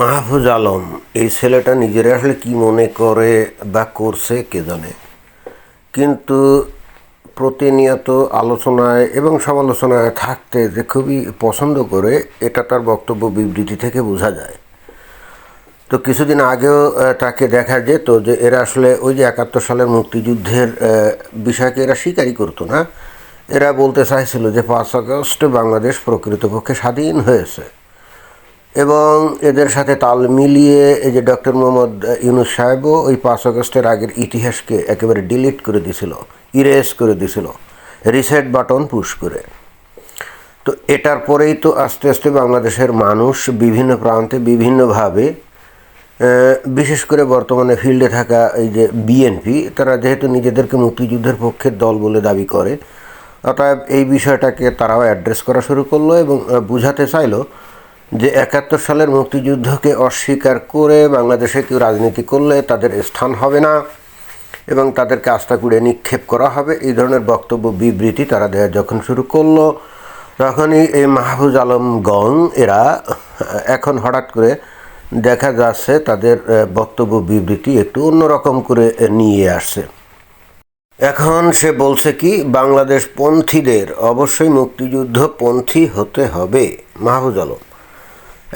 মাহফুজ আলম, এই ছেলেটা নিজের আসলে কি মনে করে বা করছে কে জানে। কিন্তু প্রতিনিয়ত আলোচনায় এবং সমালোচনায় থাকতে যে খুবই পছন্দ করে, এটা তার বক্তব্য বিবৃতি থেকে বোঝা যায়। তো কিছুদিন আগেও তাকে দেখা যেত যে এরা আসলে ওই যে একাত্তর সালের মুক্তিযুদ্ধের বিষয়কে এরা স্বীকারই করতো না। এরা বলতে চাইছিল যে পাঁচ আগস্ট বাংলাদেশ প্রকৃতপক্ষে স্বাধীন হয়েছে। এবং এদের সাথে তাল মিলিয়ে এই যে ডক্টর মোহাম্মদ ইউনুস সাহেবও ওই পাঁচ আগস্টের আগের ইতিহাসকে একেবারে ডিলিট করে দিছিল ইরেজ করে দিছিল রিসেট বাটন পুশ করে। তো এটার পরেই তো আস্তে আস্তে বাংলাদেশের মানুষ বিভিন্ন প্রান্তে বিভিন্নভাবে বিশেষ করে বর্তমানে ফিল্ডে থাকা এই যে বিএনপি তারা যেহেতু নিজেদেরকে মুক্তিযুদ্ধের পক্ষের দল বলে দাবি করে, অতএব এই বিষয়টাকে তারাও অ্যাড্রেস করা শুরু করল এবং বুঝাতে চাইলো যে একাত্তর সালের মুক্তিযুদ্ধকে অস্বীকার করে বাংলাদেশে কেউ রাজনীতি করলে তাদের স্থান হবে না এবং তাদেরকে আস্থা কুড়ে নিক্ষেপ করা হবে। এই ধরনের বক্তব্য, বিবৃতি তারা দেওয়া যখন শুরু করল, তখনই এই মাহফুজ আলম গং এরা এখন হঠাৎ করে দেখা যাচ্ছে তাদের বক্তব্য, বিবৃতি একটু অন্যরকম করে নিয়ে আসছে। এখন সে বলছে কি বাংলাদেশ পন্থীদের অবশ্যই মুক্তিযুদ্ধ পন্থী হতে হবে, মাহফুজ আলম।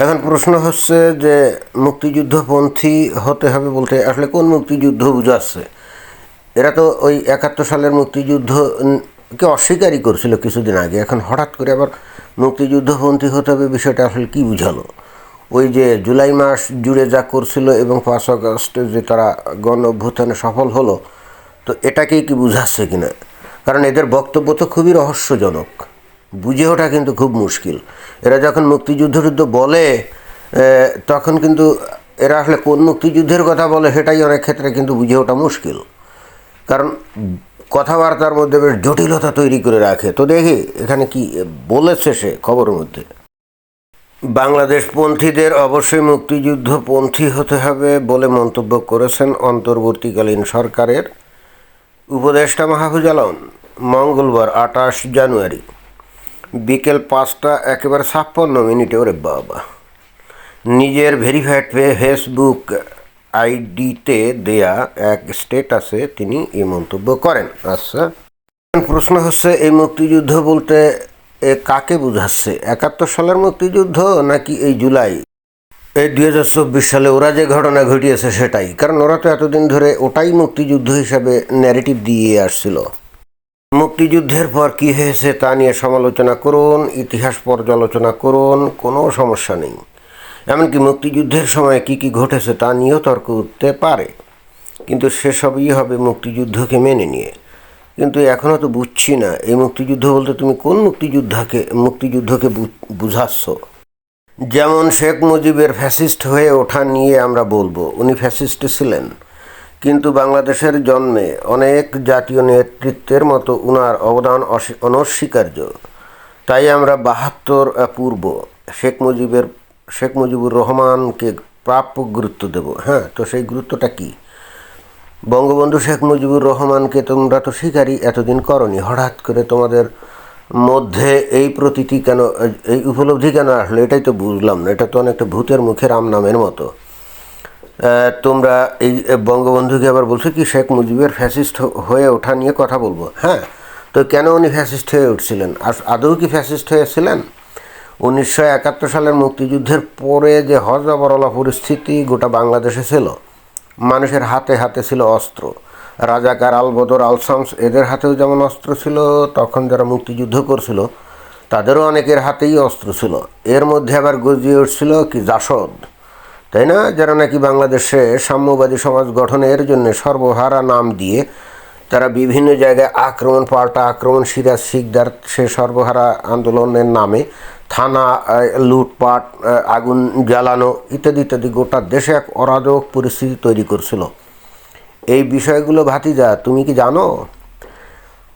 এখন প্রশ্ন হচ্ছে যে মুক্তিযুদ্ধপন্থী হতে হবে বলতে আসলে কোন মুক্তিযুদ্ধ বুঝাচ্ছে? এরা তো ওই একাত্তর সালের মুক্তিযুদ্ধ উম, কে অস্বীকারই করছিল কিছুদিন আগে। এখন হঠাৎ করে আবার মুক্তিযুদ্ধপন্থী হতে হবে বিষয়টা আসলে কী বুঝালো? ওই যে জুলাই মাস জুড়ে যা করছিল এবং পাঁচ আগস্টে যে তারা গণ অভ্যুত্থানে সফল হলো তো এটাকেই কি বুঝাচ্ছে কিনা? কারণ এদের বক্তব্য তো খুবই রহস্যজনক। বুঝে ওঠা কিন্তু খুব মুশকিল। এরা যখন মুক্তিযুদ্ধ যুদ্ধ বলে তখন কিন্তু এরা আসলে কোন মুক্তিযুদ্ধের কথা বলে সেটাই অনেক ক্ষেত্রে কিন্তু বুঝে ওঠা মুশকিল। কারণ কথাবার্তার মধ্যে বেশ জটিলতা তৈরি করে রাখে। তো দেখি, এখানে কি বলেছে সে খবরের মধ্যে? বাংলাদেশ পন্থীদের অবশ্যই মুক্তিযুদ্ধ পন্থী হতে হবে বলে মন্তব্য করেছেন অন্তর্বর্তীকালীন সরকারের উপদেষ্টা মাহফুজ আলম। মঙ্গলবার আঠাশ জানুয়ারি। বিকেল পাঁচটা, একেবারে ছাপ্পান্ন মিনিটে, ওরে বাবা। নিজের ভেরিফাইড ফেসবুক আইডিতে দেয়া এক স্টেটাসে তিনি এই মন্তব্য করেন। আচ্ছা প্রশ্ন হচ্ছে, এই মুক্তিযুদ্ধ বলতে এ কাকে বুঝাচ্ছে? একাত্তর সালের মুক্তিযুদ্ধ নাকি এই জুলাই? এই দুই হাজার চব্বিশ সালে ওরা যে ঘটনা ঘটিয়েছে সেটাই। কারণ ওরা তো এতদিন ধরে ওটাই মুক্তিযুদ্ধ হিসাবে ন্যারেটিভ দিয়ে আসছিল। মুক্তিযুদ্ধের পর কি হয়েছে তা নিয়ে সমালোচনা করুন, ইতিহাস পর্যালোচনা করুন, কোনো সমস্যা নেই। এমনকি মুক্তিযুদ্ধের সময় কি কি ঘটেছে তা নিয়েও তর্ক উঠতে পারে। কিন্তু সেসবই হবে মুক্তিযুদ্ধকে মেনে নিয়ে। কিন্তু এখনও তো বুঝছি না, এই মুক্তিযুদ্ধ বলতে তুমি কোন মুক্তিযুদ্ধকে মুক্তিযুদ্ধকে বুঝাচ্ছ? যেমন শেখ মুজিবের ফ্যাসিস্ট হয়ে ওঠা নিয়ে আমরা বলব। উনি ফ্যাসিস্ট ছিলেন। কিন্তু বাংলাদেশের জন্মে অনেক জাতীয় নেতৃত্বের মতো উনার অবদান অনস্বীকার্য। তাই আমরা বাহাত্তর পূর্ব শেখ মুজিবের, শেখ মুজিবুর রহমানকে প্রাপ্য গুরুত্ব দেব। হ্যাঁ তো সেই গুরুত্বটা কী? বঙ্গবন্ধু শেখ মুজিবুর রহমানকে তোমরা তো স্বীকারই এতদিন করনি। হঠাৎ করে তোমাদের মধ্যে এই প্রতীতি কেন, এই উপলব্ধি কেন আসলো? এটাই তো বুঝলাম না। এটা তো অনেকটা ভূতের মুখে রাম নামের মতো। তোমরা এই বঙ্গবন্ধুকে আবার বলছো কি, শেখ মুজিবের ফ্যাসিস্ট হয়ে ওঠা নিয়ে কথা বলব? হ্যাঁ। তো কেন উনি ফ্যাসিস্ট হয়ে উঠছিলেন? আর আদৌ কি ফ্যাসিস্ট হয়েছিলেন? উনিশশো একাত্তর সালের মুক্তিযুদ্ধের পরে যে হজবরলা পরিস্থিতি গোটা বাংলাদেশে ছিল, মানুষের হাতে হাতে ছিল অস্ত্র। রাজাকার আলবদর আলসামস এদের হাতেও যেমন অস্ত্র ছিল, তখন যারা মুক্তিযুদ্ধ করছিল, তাদেরও অনেকের হাতেই অস্ত্র ছিল। এর মধ্যে আবার গজিয়ে উঠছিল কি, জাসদ। তাই না? যারা নাকি বাংলাদেশে সাম্যবাদী সমাজ গঠনের জন্য সর্বহারা নাম দিয়ে তারা বিভিন্ন জায়গায় আক্রমণ, পাল্টা আক্রমণ, সিরাজ শিকদার সে সর্বহারা আন্দোলনের নামে থানা লুটপাট আগুন জ্বালানো ইত্যাদি ইত্যাদি গোটা দেশে এক অরাজক পরিস্থিতি তৈরি করছিল। এই বিষয়গুলো ভাতিজা, তুমি কি জানো?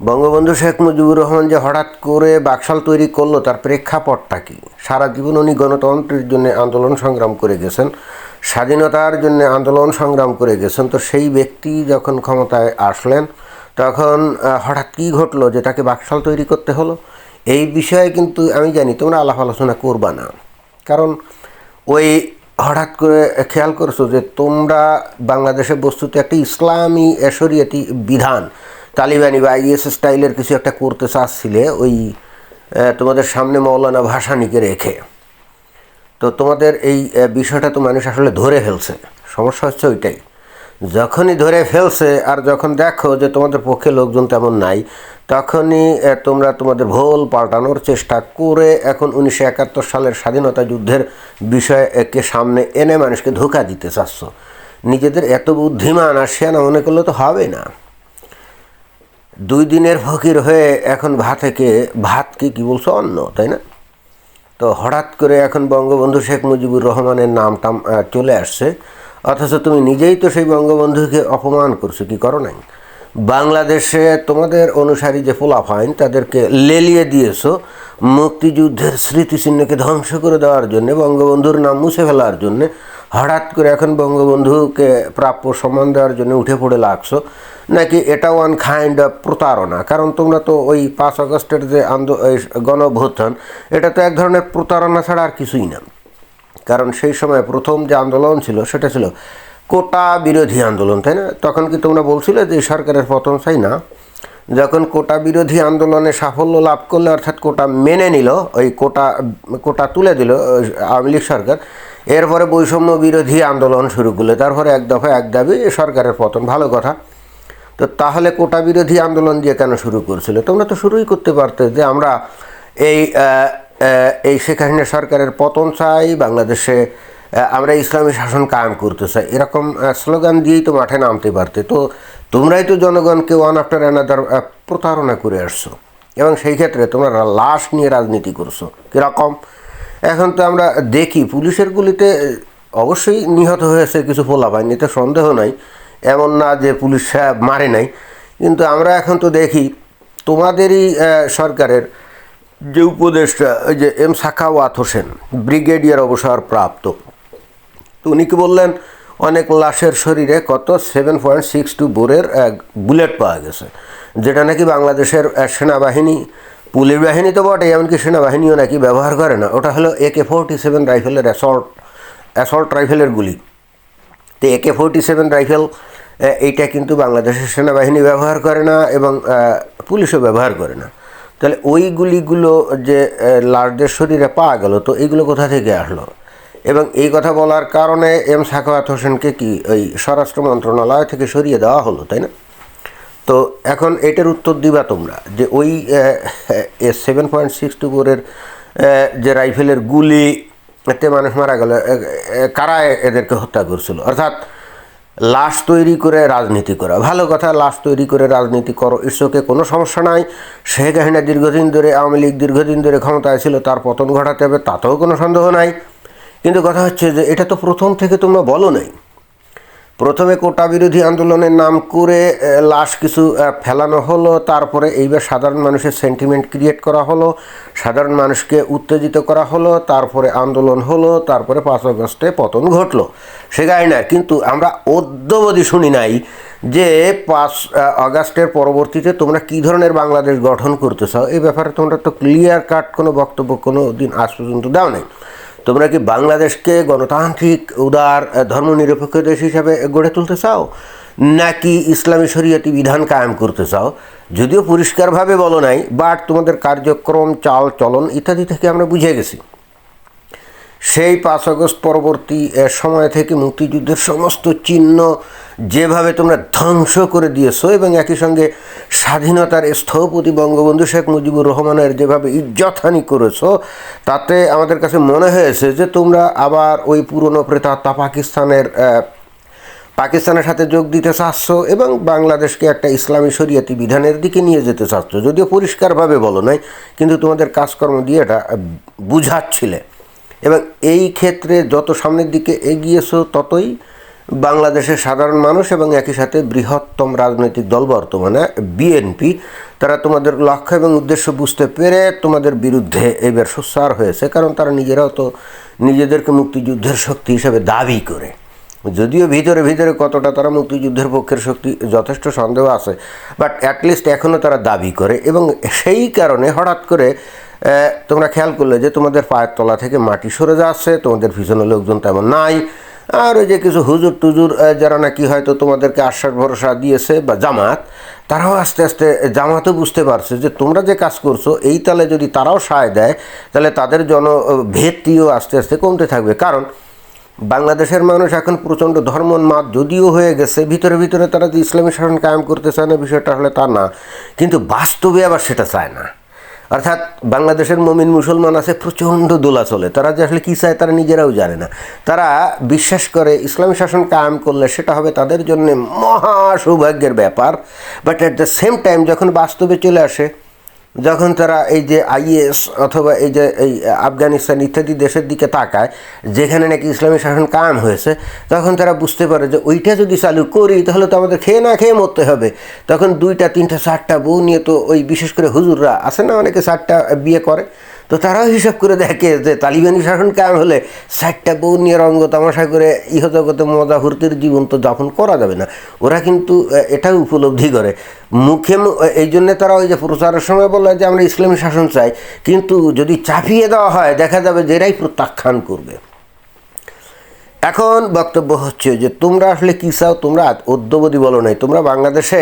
বঙ্গবন্ধু শেখ মুজিবুর রহমান যে হঠাৎ করে বাকশাল তৈরি করল তার প্রেক্ষাপটটা কি? সারা জীবন উনি গণতন্ত্রের জন্য আন্দোলন সংগ্রাম করে গেছেন স্বাধীনতার জন্য আন্দোলন সংগ্রাম করে গেছেন তো সেই ব্যক্তি যখন ক্ষমতায় আসলেন তখন হঠাৎ কী ঘটলো যে তাকে বাকশাল তৈরি করতে হলো? এই বিষয়ে কিন্তু আমি জানি তোমরা আলাপ আলোচনা করবা না। কারণ ওই হঠাৎ করে খেয়াল করছ যে তোমরা বাংলাদেশে বস্তুতে একটা ইসলামী এ, শরিয়তি বিধান তালিবানি বা আইএস স্টাইলের কিছু একটা করতে চাচ্ছিলে, ওই তোমাদের সামনে মৌলানা ভাসানিকে রেখে। তো তোমাদের এই বিষয়টা তো মানুষ আসলে ধরে ফেলছে। সমস্যা হচ্ছে ওইটাই। যখনই ধরে ফেলছে আর যখন দেখো যে তোমাদের পক্ষে লোকজন তেমন নাই, তখনই তোমরা তোমাদের ভোল পাল্টানোর চেষ্টা করে এখন উনিশশো একাত্তর সালের স্বাধীনতা যুদ্ধের বিষয়কে সামনে এনে মানুষকে ধোকা দিতে চাচ্ছ। নিজেদের এত বুদ্ধিমান আর সেনা মনে করলে তো হবে না। দুই দিনের ফকির হয়ে এখন ভাতেকে ভাতকে কি বলছো? অন্ন, তাই না? তো হঠাৎ করে এখন বঙ্গবন্ধু শেখ মুজিবুর রহমানের নাম টাম চলে আসছে। অথচ তুমি নিজেই তো সেই বঙ্গবন্ধুকে অপমান করছ, কি করো নাই? বাংলাদেশে তোমাদের অনুসারী যে ফোলাফাইন তাদেরকে লেলিয়ে দিয়েছ মুক্তিযুদ্ধের স্মৃতিচিহ্নকে ধ্বংস করে দেওয়ার জন্য, বঙ্গবন্ধুর নাম মুছে ফেলার জন্য। হঠাৎ করে এখন বঙ্গবন্ধুকে প্রাপ্য সম্মান দেওয়ার জন্য উঠে পড়ে লাগছো, নাকি এটা ওয়ান কাইন্ড অফ প্রতারণা? কারণ তোমরা তো ওই পাঁচ আগস্টের যে আন্দো গণভ্যুত্থান এটা তো এক ধরনের প্রতারণা ছাড়া আর কিছুই না। কারণ সেই সময় প্রথম যে আন্দোলন ছিল, সেটা ছিল কোটা বিরোধী আন্দোলন, তাই না? তখন কি তোমরা বলছিলে যে সরকারের পতন চাই না? যখন কোটা বিরোধী আন্দোলনে সাফল্য লাভ করলে, অর্থাৎ কোটা মেনে নিল, ওই কোটা কোটা তুলে দিল, আওয়ামী লীগ সরকার এরপরে বৈষম্য বিরোধী আন্দোলন শুরু করলে। তারপরে এক দফা এক দাবি সরকারের পতন, ভালো কথা। তো তাহলে কোটা বিরোধী আন্দোলন দিয়ে কেন শুরু করছিল? তোমরা তো শুরুই করতে পারতে যে আমরা এই এই শেখ হাসিনা সরকারের পতন চাই, বাংলাদেশে আমরা ইসলামী শাসন কায়েম করতে চাই। এরকম স্লোগান দিয়েই তো মাঠে নামতে পারতে। তো তোমরাই তো জনগণকে ওয়ান আফটার অ্যানাদার প্রতারণা করে আসছো। এবং সেই ক্ষেত্রে তোমরা লাশ নিয়ে রাজনীতি করছ। কীরকম? এখন তো আমরা দেখি, পুলিশের গুলিতে অবশ্যই নিহত হয়েছে কিছু পোলাপাইন এতে সন্দেহ নাই। এমন না যে পুলিশ সাহেব মারে নাই। কিন্তু আমরা এখন তো দেখি, তোমাদেরই সরকারের যে উপদেষ্টা, ওই যে এম সাখাওয়াত হোসেন, ব্রিগেডিয়ার অবসর প্রাপ্ত তো উনি কি বললেন, অনেক লাশের শরীরে কত? সেভেন পয়েন্ট সিক্স টু বোরের বুলেট পাওয়া গেছে, যেটা নাকি বাংলাদেশের সেনাবাহিনী পুলিশ বাহিনী তো বটে এমনকি সেনাবাহিনীও নাকি ব্যবহার করে না। ওটা হলো একে ফোরটি সেভেন রাইফেলের অ্যাসল্ট অ্যাসল্ট রাইফেলের গুলি। তো একে ফোরটি সেভেন রাইফেল এইটা কিন্তু বাংলাদেশের সেনাবাহিনী ব্যবহার করে না এবং পুলিশও ব্যবহার করে না। তাহলে ওই গুলিগুলো যে লাশদের শরীরে পাওয়া গেল, তো এইগুলো কোথা থেকে আসলো? এবং এই কথা বলার কারণে এম সাখাওয়াত হোসেনকে কি ওই স্বরাষ্ট্র মন্ত্রণালয় থেকে সরিয়ে দেওয়া হলো, তাই না? তো এখন এটার উত্তর দিবা তোমরা, যে ওই সেভেন পয়েন্ট সিক্স টু ফোরের যে রাইফেলের গুলি, এতে মানুষ মারা গেল কারা এদেরকে হত্যা করছিল? অর্থাৎ লাশ তৈরি করে রাজনীতি করা। ভালো কথা, লাশ তৈরি করে রাজনীতি করো, ঈশ্বরকে কোনো সমস্যা নাই। শেখ হাসিনা দীর্ঘদিন ধরে, আওয়ামী লীগ দীর্ঘদিন ধরে ক্ষমতায় ছিল, তার পতন ঘটাতে হবে, তাতেও কোনো সন্দেহ নাই। কিন্তু কথা হচ্ছে যে, এটা তো প্রথম থেকে তোমরা বলো নাই। প্রথমে কোটা বিরোধী আন্দোলনের নাম করে লাশ কিছু ফেলানো হলো। তারপরে এইবার সাধারণ মানুষের সেন্টিমেন্ট ক্রিয়েট করা হলো। সাধারণ মানুষকে উত্তেজিত করা হলো। তারপরে আন্দোলন হলো। তারপরে পাঁচ আগস্টে পতন ঘটলো। সে না, কিন্তু আমরা অদ্যবধি শুনি নাই যে পাঁচ আগস্টের পরবর্তীতে তোমরা কী ধরনের বাংলাদেশ গঠন করতে চাও। এই ব্যাপারে তোমরা তো ক্লিয়ার কাট কোনো বক্তব্য কোনো দিন আজ পর্যন্ত দাও নাই। তোমরা কি বাংলাদেশকে গণতান্ত্রিক, উদার ধর্মনিরপেক্ষ দেশ হিসাবে গড়ে তুলতে চাও? নাকি ইসলামী শরীয়তি বিধান কায়েম করতে চাও? যদিও পরিষ্কারভাবে বলো নাই বাট তোমাদের কার্যক্রম, চাল, চলন ইত্যাদি থেকে আমরা বুঝে গেছি। সেই পাঁচ আগস্ট পরবর্তী সময় থেকে মুক্তিযুদ্ধের সমস্ত চিহ্ন যেভাবে তোমরা ধ্বংস করে দিয়েছ এবং একই সঙ্গে স্বাধীনতার স্থপতি বঙ্গবন্ধু শেখ মুজিবুর রহমানের যেভাবে ইজ্জতহানি করেছ, তাতে আমাদের কাছে মনে হয়েছে যে তোমরা আবার ওই পুরনো প্রেতাত্মা পাকিস্তানের পাকিস্তানের সাথে যোগ দিতে চাচ্ছ এবং বাংলাদেশকে একটা ইসলামী শরিয়াতি বিধানের দিকে নিয়ে যেতে চাচ্ছ। যদিও পরিষ্কারভাবে বলো নাই, কিন্তু তোমাদের কাজকর্ম দিয়ে এটা বুঝাচ্ছিলে। এবং এই ক্ষেত্রে যত সামনের দিকে এগিয়েছ, ততই বাংলাদেশের সাধারণ মানুষ এবং একই সাথে বৃহত্তম রাজনৈতিক দল বর্তমানে বিএনপি। তারা তোমাদের লক্ষ্য এবং উদ্দেশ্য বুঝতে পেরে তোমাদের বিরুদ্ধে এবার সোচ্চার হয়েছে, কারণ তারা নিজেরাও তো নিজেদেরকে মুক্তিযুদ্ধের শক্তি হিসেবে দাবি করে। যদিও ভিতরে ভিতরে কতটা তারা মুক্তিযুদ্ধের পক্ষের শক্তি যথেষ্ট সন্দেহ আছে বাট অ্যাটলিস্ট এখনও তারা দাবি করে এবং সেই কারণে হঠাৎ করে তোমরা খেয়াল করলে যে তোমাদের পায়ের তলা থেকে মাটি সরে যাচ্ছে, তোমাদের পিছনে লোকজন তেমন নাই। আর ওই যে কিছু হুজুর টুজুর যারা নাকি হয়তো তোমাদেরকে আশ্বাস ভরসা দিয়েছে বা জামাত, তারাও আস্তে আস্তে জামাতও বুঝতে পারছে যে তোমরা যে কাজ করছ, এই তালে যদি তারাও সায় দেয়, তাহলে তাদের জন ভেদটিও আস্তে আস্তে কমতে থাকবে। কারণ বাংলাদেশের মানুষ এখন প্রচণ্ড ধর্মোন্মাদ, যদিও হয়ে গেছে, ভিতরে ভিতরে তারা যে ইসলামী শাসন কায়েম করতে চায় না বিষয়টা হলে তা না। কিন্তু বাস্তবে আবার সেটা চায় না। অর্থাৎ বাংলাদেশের মমিন মুসলমান আছে, প্রচণ্ড দোলা চলে। তারা যে আসলে কী চায় তারা নিজেরাও জানে না। তারা বিশ্বাস করে ইসলামী শাসন কায়েম করলে সেটা হবে তাদের জন্য মহা সৌভাগ্যের ব্যাপার। But at the same time যখন বাস্তবে চলে আসে যখন তারা এই যে আইএস অথবা এই যে এই আফগানিস্তান ইত্যাদি দেশের দিকে তাকায়, যেখানে নাকি ইসলামী শাসন কায়েম হয়েছে, তখন তারা বুঝতে পারে যে ওইটা যদি চালু করি, তাহলে তো আমাদের খেয়ে না খেয়ে মরতে হবে। তখন দুইটা, তিনটা, চারটা বউ নিয়ে তো ওই বিশেষ করে হুজুররা আছে না, অনেকে চারটা বিয়ে করে। তো তারাও হিসাব করে দেখে যে তালিবানি শাসন কায়েম হলে ষাটটা বউ নিয়ে রঙ্গ তামাশা করে ইহজগতে মজা হুরতির জীবন তো যাপন করা যাবে না। ওরা কিন্তু এটাও উপলব্ধি করে। মুখে এই জন্যে তারা ওই যে প্রচারের সময় বলে যে আমরা ইসলামী শাসন চাই, কিন্তু যদি চাপিয়ে দেওয়া হয়, দেখা যাবে যে এরাই প্রত্যাখ্যান করবে। এখন বক্তব্য হচ্ছে যে তোমরা আসলে কী চাও? তোমরা অদ্যবধি বলো নাই। তোমরা বাংলাদেশে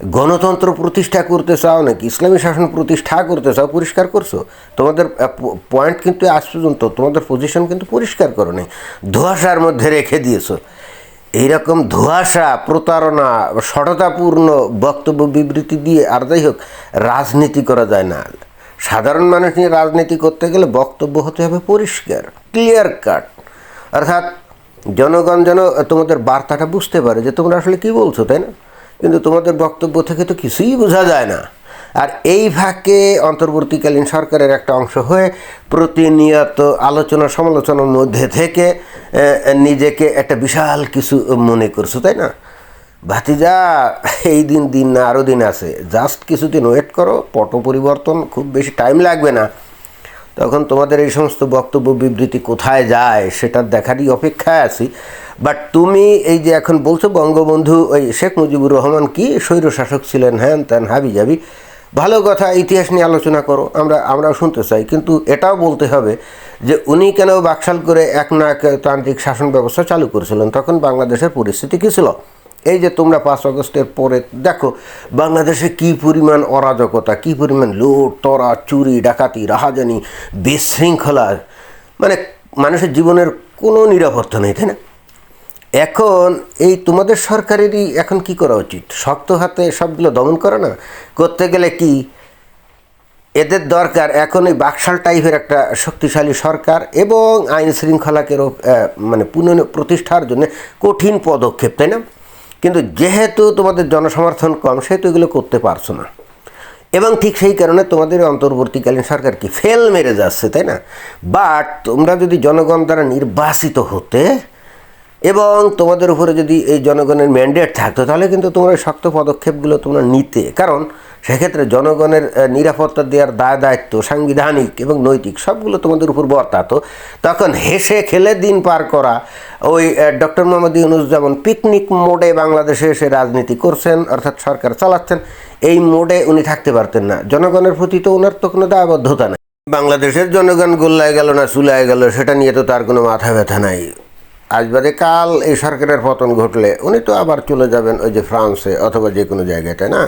গণতন্ত্র প্রতিষ্ঠা করতে চাও নাকি, ইসলামী শাসন প্রতিষ্ঠা করতে চাও, পরিষ্কার করছ? তোমাদের পয়েন্ট কিন্তু আজ পর্যন্ত, তোমাদের পজিশন কিন্তু পরিষ্কার করো নাই ধোঁয়াশার মধ্যে রেখে দিয়েছ। এইরকম ধোঁয়াশা, প্রতারণা, সততাপূর্ণ বক্তব্য, বিবৃতি দিয়ে আর যাই হোক, রাজনীতি করা যায় না। সাধারণ মানুষ নিয়ে রাজনীতি করতে গেলে বক্তব্য হতে হবে পরিষ্কার ক্লিয়ার কাট অর্থাৎ জনগণ যেন তোমাদের বার্তাটা বুঝতে পারে যে তোমরা আসলে কি বলছো, তাই না? কিন্তু তোমাদের বক্তব্য থেকে তো কিছুই বোঝা যায় না। আর এই ভাগে অন্তর্বর্তীকালীন সরকারের একটা অংশ হয়ে প্রতিনিয়ত আলোচনা সমালোচনার মধ্যে থেকে নিজেকে একটা বিশাল কিছু মনে করছ, তাই না? ভাতিজা, এই দিন দিন না আরও দিন আছে। জাস্ট কিছুদিন ওয়েট করো, পট পরিবর্তন, খুব বেশি টাইম লাগবে না। তখন তোমাদের এই সমস্ত বক্তব্য বিবৃতি কোথায় যায় সেটা দেখারই অপেক্ষায় আছি। বাট তুমি এই যে এখন বলছো বঙ্গবন্ধু, ওই শেখ মুজিবুর রহমান কি স্বৈরশাসক ছিলেন, হ্যান ত্যান, হাবি যাবি ভালো কথা, ইতিহাস নিয়ে আলোচনা করো, আমরা আমরাও শুনতে চাই। কিন্তু এটাও বলতে হবে যে উনি কেন বাকশাল করে এক নাক তান্ত্রিক শাসন ব্যবস্থা চালু করেছিলেন? তখন বাংলাদেশের পরিস্থিতি কী ছিল? এই যে তোমরা পাঁচ আগস্টের পরে, দেখো, বাংলাদেশে কি পরিমাণ অরাজকতা, কি পরিমাণ লুট, তরা, চুরি, ডাকাতি, রাহাজানি, বিশৃঙ্খলা মানে মানুষের জীবনের কোনো নিরাপত্তা নেই, তাই না? এখন এই তোমাদের সরকারেরই এখন কি করা উচিত? শক্ত হাতে সবগুলো দমন করা না? করতে গেলে কি এদের দরকার? এখন এই বাকশাল টাইপের একটা শক্তিশালী সরকার এবং আইন শৃঙ্খলাকে মানে পুনঃ প্রতিষ্ঠার জন্য কঠিন পদক্ষেপ, তাই না? কিন্তু যেহেতু তোমাদের জনসমর্থন কম, সেহেতু এগুলো করতে পারছ না। এবং ঠিক সেই কারণে তোমাদের অন্তর্বর্তীকালীন সরকার কি ফেল মেরে যাচ্ছে, তাই না? বাট তোমরা যদি জনগণ দ্বারা নির্বাচিত হতে এবং তোমাদের উপরে যদি এই জনগণের ম্যান্ডেট থাকতো, তাহলে কিন্তু তোমরা শক্ত পদক্ষেপগুলো তোমরা নিতে। কারণ সেক্ষেত্রে জনগণের নিরাপত্তা দেওয়ার দায় দায়িত্ব সাংবিধানিক এবং নৈতিক সবগুলো তোমাদের উপর বর্তাত। তখন হেসে খেলে দিন পার করা, ওই ডক্টর মোহাম্মদ ইউনুস যেমন পিকনিক মোডে বাংলাদেশে এসে রাজনীতি করছেন, অর্থাৎ সরকার চালাচ্ছেন, এই মোডে উনি থাকতে পারতেন না। জনগণের প্রতি তো ওনার তো কোনো দায়বদ্ধতা নেই। বাংলাদেশের জনগণ গোল্লায় গেল না চুলায় গেল, সেটা নিয়ে তো তার কোনো মাথা ব্যথা নাই। আজ বাদে কাল, এই সরকারের পতন ঘটলে উনি তো আবার চলে যাবেন ওই যে ফ্রান্সে অথবা যে কোনো জায়গায়, তাই না?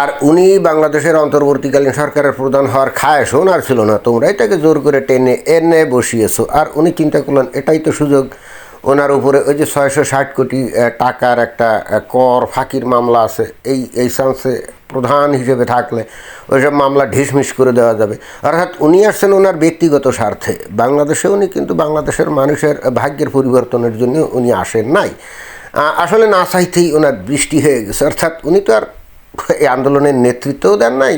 আর উনি বাংলাদেশের অন্তর্বর্তীকালীন সরকারের প্রধান হওয়ার খায়স ওনার ছিল না তোমরা এটাকে জোর করে টেনে এনে বসিয়েছো। আর উনি চিন্তা করলেন, এটাই তো সুযোগ। ওনার উপরে ওই যে ছয়শো ষাট কোটি টাকার একটা কর, ফাঁকির মামলা আছে। এই এই চান্সে প্রধান হিসেবে থাকলে ওইসব মামলা ঢিসমিস করে দেওয়া যাবে। অর্থাৎ উনি আসছেন ওনার ব্যক্তিগত স্বার্থে। বাংলাদেশে উনি কিন্তু বাংলাদেশের মানুষের ভাগ্যের পরিবর্তনের জন্য উনি আসেন নাই। আসলে না চাইতেই ওনার বৃষ্টি হয়ে গেছে। অর্থাৎ উনি তো আর এই আন্দোলনের নেতৃত্বও দেন নাই।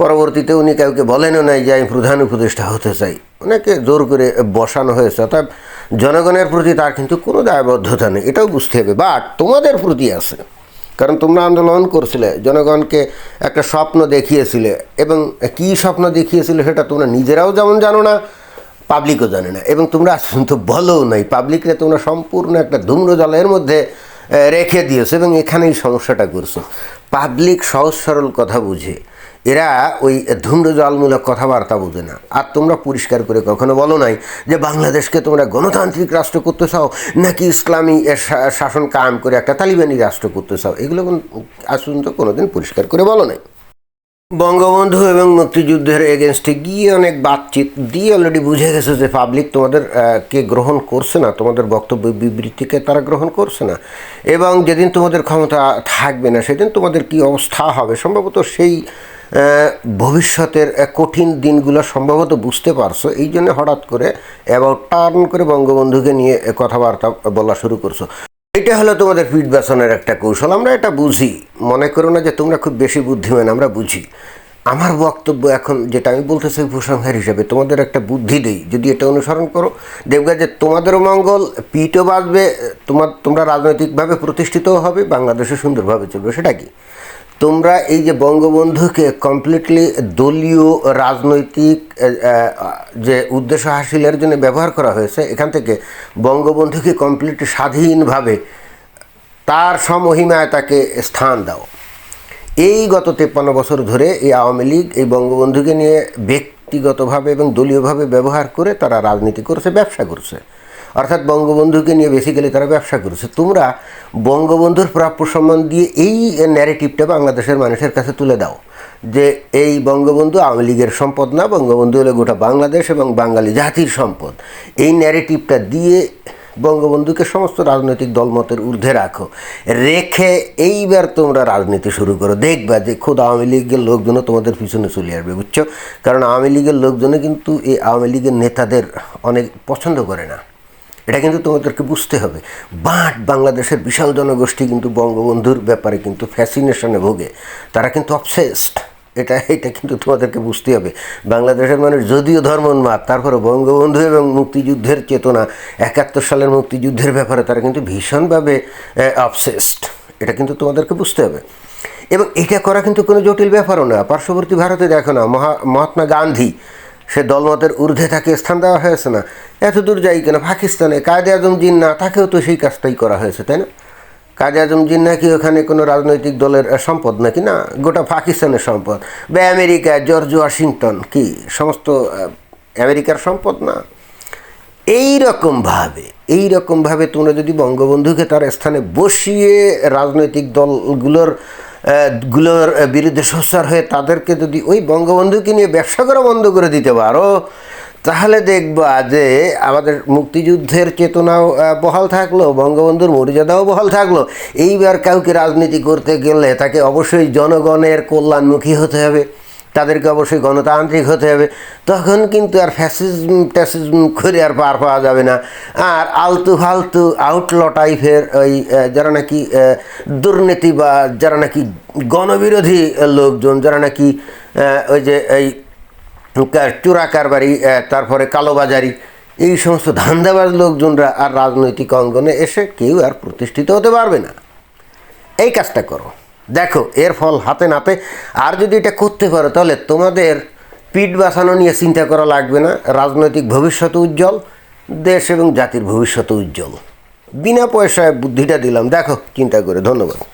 পরবর্তীতে উনি কাউকে বলেনও নাই যে আমি প্রধান উপদেষ্টা হতে চাই। ওনাকে জোর করে বসানো হয়েছে। অর্থাৎ জনগণের প্রতি তার কিন্তু কোনো দায়বদ্ধতা নেই। এটাও বুঝতে হবে। বাট তোমাদের প্রতি আছে। কারণ তোমরা আন্দোলন করছিলে, জনগণকে একটা স্বপ্ন দেখিয়েছিলে এবং কি স্বপ্ন দেখিয়েছিলে সেটা তোমরা নিজেরাও যেমন জানো না পাবলিকও জানে না। এবং তোমরা তো বলো নাই পাবলিকরে তোমরা সম্পূর্ণ একটা ধূম্রজলের মধ্যে রেখে দিয়েছ এবং এখানেই সমস্যাটা করছ পাবলিক সহজ সরল কথা বুঝে। এরা ওই ধূম্র জলমূলক কথাবার্তা বোঝে না। আর তোমরা পরিষ্কার করে কখনো বলো নাই যে বাংলাদেশকে তোমরা গণতান্ত্রিক রাষ্ট্র করতে চাও, নাকি ইসলামী শাসন কায়েম করে একটা তালিবানি রাষ্ট্র করতে চাও? এগুলো আজ পর্যন্ত কোনোদিন পরিষ্কার করে বলো নাই। বঙ্গবন্ধু এবং মুক্তিযুদ্ধের এগেনস্টে গিয়ে অনেক বাতচিত দিয়ে অলরেডি বুঝে গেছে যে পাবলিক তোমাদের কে গ্রহণ করছে না, তোমাদের বক্তব্য বিবৃতিকে তারা গ্রহণ করছে না। এবং যেদিন তোমাদের ক্ষমতা থাকবে না, সেদিন তোমাদের কি অবস্থা হবে? সম্ভবত সেই ভবিষ্যতের কঠিন দিনগুলো সম্ভবত বুঝতে পারছ। এই জন্য হঠাৎ করে অ্যাবাউট টার্ন করে বঙ্গবন্ধুকে নিয়ে কথাবার্তা বলা শুরু করছ। এটা হলো তোমাদের পিঠ বাঁচানোর একটা কৌশল। আমরা এটা বুঝি। মনে করো না যে তোমরা খুব বেশি বুদ্ধিমান, আমরা বুঝি। আমার বক্তব্য এখন যেটা আমি বলতে চাই উপসংহার হিসেবে, তোমাদের একটা বুদ্ধি দেই। যদি এটা অনুসরণ করো, দেখবে যে তোমাদেরও মঙ্গল, পিঠও বাঁচবে তোমার, তোমরা রাজনৈতিকভাবে প্রতিষ্ঠিতও হবে বাংলাদেশে সুন্দরভাবে চলবে। সেটা কি? তোমরা এই যে বঙ্গবন্ধুকে কমপ্লিটলি দলীয় রাজনৈতিক যে উদ্দেশ্য হাসিলের জন্য ব্যবহার করা হয়েছে, এখান থেকে বঙ্গবন্ধুকে কমপ্লিটলি স্বাধীনভাবে তার সমহিমায় তাকে স্থান দাও। এই গত তেপ্পান্ন বছর ধরে এই আওয়ামী লীগ এই বঙ্গবন্ধুকে নিয়ে ব্যক্তিগতভাবে এবং দলীয়ভাবে ব্যবহার করে তারা রাজনীতি করছে, ব্যবসা করছে। অর্থাৎ বঙ্গবন্ধুকে নিয়ে বেসিক্যালি তারা ব্যবসা করেছে। তোমরা বঙ্গবন্ধুর প্রাপ্য সম্মান দিয়ে এই ন্যারেটিভটা বাংলাদেশের মানুষের কাছে তুলে দাও। যে এই বঙ্গবন্ধু আওয়ামী লীগের সম্পদ না, বঙ্গবন্ধু হলে গোটা বাংলাদেশ এবং বাঙালি জাতির সম্পদ। এই ন্যারেটিভটা দিয়ে বঙ্গবন্ধুকে সমস্ত রাজনৈতিক দলমতের ঊর্ধ্বে রাখো। রেখে এইবার তোমরা রাজনীতি শুরু করো। দেখবা যে খোদ আওয়ামী লীগের লোকজনও তোমাদের পিছনে চলে আসবে, বুঝছ? কারণ আওয়ামী লীগের লোকজনও কিন্তু এই আওয়ামী লীগের নেতাদের অনেক পছন্দ করে না। এটা কিন্তু তোমাদেরকে বুঝতে হবে। বাট বাংলাদেশের বিশাল জনগোষ্ঠী কিন্তু বঙ্গবন্ধুর ব্যাপারে কিন্তু ফ্যাসিনেশনে ভোগে। তারা কিন্তু অবসেসড এটা এটা কিন্তু তোমাদেরকে বুঝতে হবে। বাংলাদেশের মানুষ যদিও ধর্মোন্মাদ তারপরে বঙ্গবন্ধু এবং মুক্তিযুদ্ধের চেতনা, একাত্তর সালের মুক্তিযুদ্ধের ব্যাপারে তারা কিন্তু ভীষণভাবে অবসেসড এটা কিন্তু তোমাদেরকে বুঝতে হবে। এবং এটা করা কিন্তু কোনো জটিল ব্যাপারও না। পার্শ্ববর্তী ভারতে দেখো না, মহা, মহাত্মা গান্ধী সে দলমতের ঊর্ধ্বে তাকে স্থান দেওয়া হয়েছে না। এত দূর যাই কেন? পাকিস্তানে কায়দে আজম জিন্না তাকেও তো সেই কাজটাই করা হয়েছে, তাই না? কাজে আজম জিন্না কি ওখানে কোনো রাজনৈতিক দলের সম্পদ নাকি? না, গোটা পাকিস্তানের সম্পদ। বা আমেরিকা, জর্জ ওয়াশিংটন, কি সমস্ত আমেরিকার সম্পদ না? এই রকমভাবে এই রকমভাবে তোমরা যদি বঙ্গবন্ধুকে তার স্থানে বসিয়ে রাজনৈতিক দলগুলোর গুলোর বিরুদ্ধে সোচ্চার হয়ে তাদেরকে যদি ওই বঙ্গবন্ধুকে নিয়ে ব্যবসা করা বন্ধ করে দিতে পারো, তাহলে দেখবা যে আমাদের মুক্তিযুদ্ধের চেতনাও বহাল থাকল, বঙ্গবন্ধুর মর্যাদাও বহাল থাকল। এইবার কাউকে রাজনীতি করতে গেলে তাকে অবশ্যই জনগণের কল্যাণমুখী হতে হবে। তাদেরকে অবশ্যই গণতান্ত্রিক হতে হবে। তখন কিন্তু আর ফ্যাসিজম ট্যাসিজম করে আর পার পাওয়া যাবে না। আর আলতু ফালতু আউটল টাইপের ওই যারা নাকি দুর্নীতি বা যারা নাকি গণবিরোধী লোকজন, যারা নাকি ওই যে এই চোরা কারবারি তারপরে কালোবাজারি, এই সমস্ত ধান্দাবাজ লোকজনরা আর রাজনৈতিক অঙ্গনে এসে কেউ আর প্রতিষ্ঠিত হতে পারবে না। এই কাজটা করো। দেখো, এর ফল হাতে নাতে। আর যদি এটা করতে পারো, তাহলে তোমাদের পিঠ বাঁচানো নিয়ে চিন্তা করা লাগবে না। রাজনৈতিক ভবিষ্যৎ উজ্জ্বল, দেশ এবং জাতির ভবিষ্যৎ উজ্জ্বল। বিনা পয়সায় বুদ্ধিটা দিলাম। দেখো, চিন্তা করে, ধন্যবাদ।